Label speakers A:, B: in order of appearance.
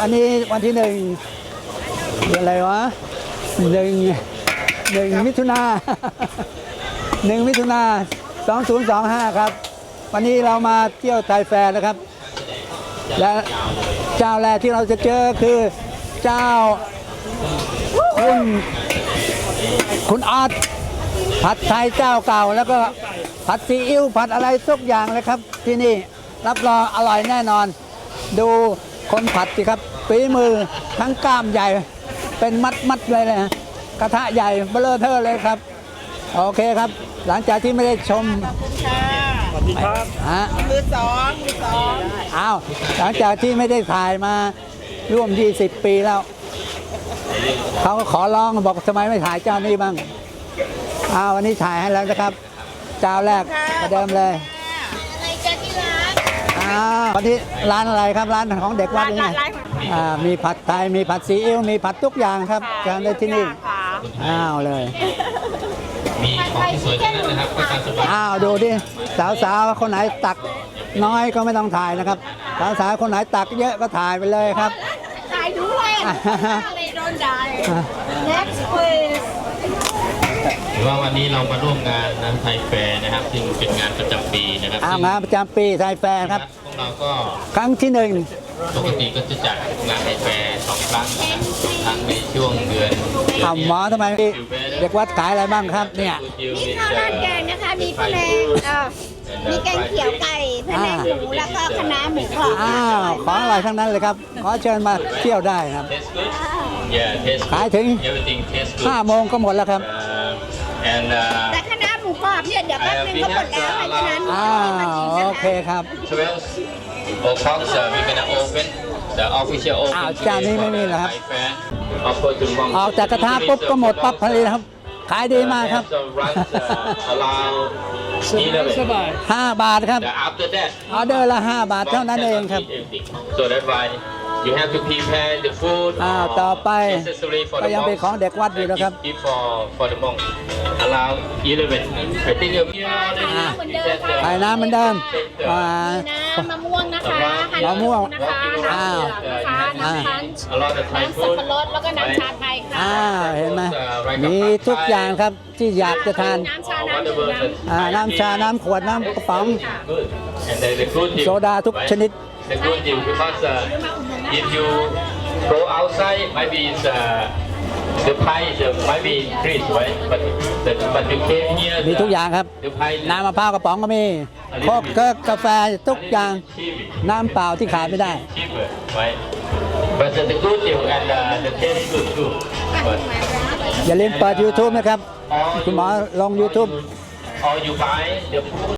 A: วันนี้วันที่หนึ่งเดือนอะไรวะหนึ่งหนึ่งมิถุนาหนึ่งมิถุนาสองศูนย์สองห้าครับ วันนี้เรามาเที่ยวไทยแฟร์นะครับ และเจ้าแรกที่เราจะเจอคือเจ้าคุณคุณอาร์ตผัดไทยเจ้าเก่า แล้วก็ผัดซีอิ๊วผัดอะไรทุกอย่างเลยครับ ที่นี่รับรองอร่อยแน่นอน ดู คนผัดสิครับฝีมือทั้งกล้ามใหญ่ เป็นมัดมัดๆเลยนะกระทะใหญ่เบลอเทอร์เลยครับ โอเคครับ หลังจากที่ไม่ได้ชม
B: สวัสดีครับ
A: ฮะ
C: มือสองมือสอง
A: อ้าวหลังจากที่ไม่ได้ถ่ายมาร่วม 20 ปีแล้ว เขาก็ขอร้องบอกทำไมไม่ถ่ายเจ้านี้บ้างอ้าววันนี้ถ่ายให้แล้วนะครับ เจ้าแรกประเดิมเลย
C: อะไรจะที่ร้าน
A: อ้าววันนี้ร้านอะไรครับร้านของเด็กวัดนี่ไงอ่ามีผัดไทยมีผัดซีอิ๊วมีผัดทุกอย่างครับทานได้ที่นี่อ้าวเลย
D: มีของที่สวยทั้งนั้นนะครับประชาชน
A: อ้าวดูดิสาวๆคนไหนตักน้อยก็ไม่ต้องถ่ายนะครับสาวๆคนไหนตักเยอะก็ถ่ายไปเลยครับ
C: ถ่ายด้วยอะไรโดนด่า next please
D: ถือว่าวันนี้เรามาร่วมงานน้ำไทยแฟร์นะครับ ซึ่งเป็นงานประจำปีนะครับ
A: อ้าวงานประจำปีไทยแฟร์ครับ
D: พวก เราก็
A: ครั้งที่หนึ่ง
D: ปกติก็จะจัดงานไทยแฟร์สองครั้งนะครับครั้งในช่วงเดือนเดือน
A: อ้าวหมอทำไมเด็กวัดขายอะไรบ้างครับเนี่ย
C: มีข้าวราดแกงนะคะ มีพะแนงเอ่อมีแกงเขียวไก่พะแนงหมูแล้วก็คะน้าหมูกรอบ
A: อ้าวของอร่อยทั้งนั้นเลยครับ ขอเชิญมาเที่ยวได้ครับ
D: เทสกูด yeah taste good
A: ขายถึง
D: everything taste good
A: 5โมงก็หมดแล้วครับ
D: Uh, and uh,
C: แต่คะน้าหมูกรอบเนี่ยเดี๋ยวแป๊บนึงก็หมดแล้วเพราะฉะนั้น
A: อ้าวโอ เคครับ
D: 12 o'clock uh, we're gonna open the official open
A: อ้าวเจ้านี้ไม่มีเหรอครับ
D: Thai Fair offer to Mong
A: ออกจากกระทะปุ๊บก็หมดปั๊บพอดีนะครับ ขายดีมากครับ
D: around
A: 5บาทครับ
D: after that
A: ออเดอร์ละ 5 บาทเท่านั้นเองครับ
D: so that's why you have to prepare the food
A: อ้าวต่อไป
D: necessary for
A: ก็
D: the
A: ยังเป็น
D: monk
A: ของเด็กวัดอยู่นะครับ
D: gift for for the monk allow 11 I think you
A: ขายน้ำเหมือนเดิมอ่า
E: น้ำมะม่วงนะคะฮัน
A: มะม่วง
E: นะคะ
A: อ้าว
E: น้ำเผือกนะคะน้ำพันช์
D: a lot of Thai
E: น้ำสับ
D: food
E: ปะรดแล้วก็น้ำชาไทยค่ะ
A: อ้าวเห็นไหมมีทุกอย่างครับที่อยากจะทาน
E: น้ำชา น้ำดื่มน้ำ
A: อ่าน้ำชาน้ำขวดน้ำกระป๋อง
D: good and then the good deal
A: โซดาทุกชนิด
D: the good deal because uh, if you go outside maybe it's uh, the price uh, might be increased right but the, but you came here
A: มีทุกอย่างครับ
D: the price
A: น้ำมะพร้าวกระป๋องก็มีโคกเกิร์กกาแฟทุกอย่าง
D: cheap
A: น้ำเปล่าที่ขายไม่ได้
D: cheaper right but the good deal and uh, the taste good too but
A: อย่าลืมเปิด YouTube นะครับ คุณหมอลง YouTube
D: or you buy the food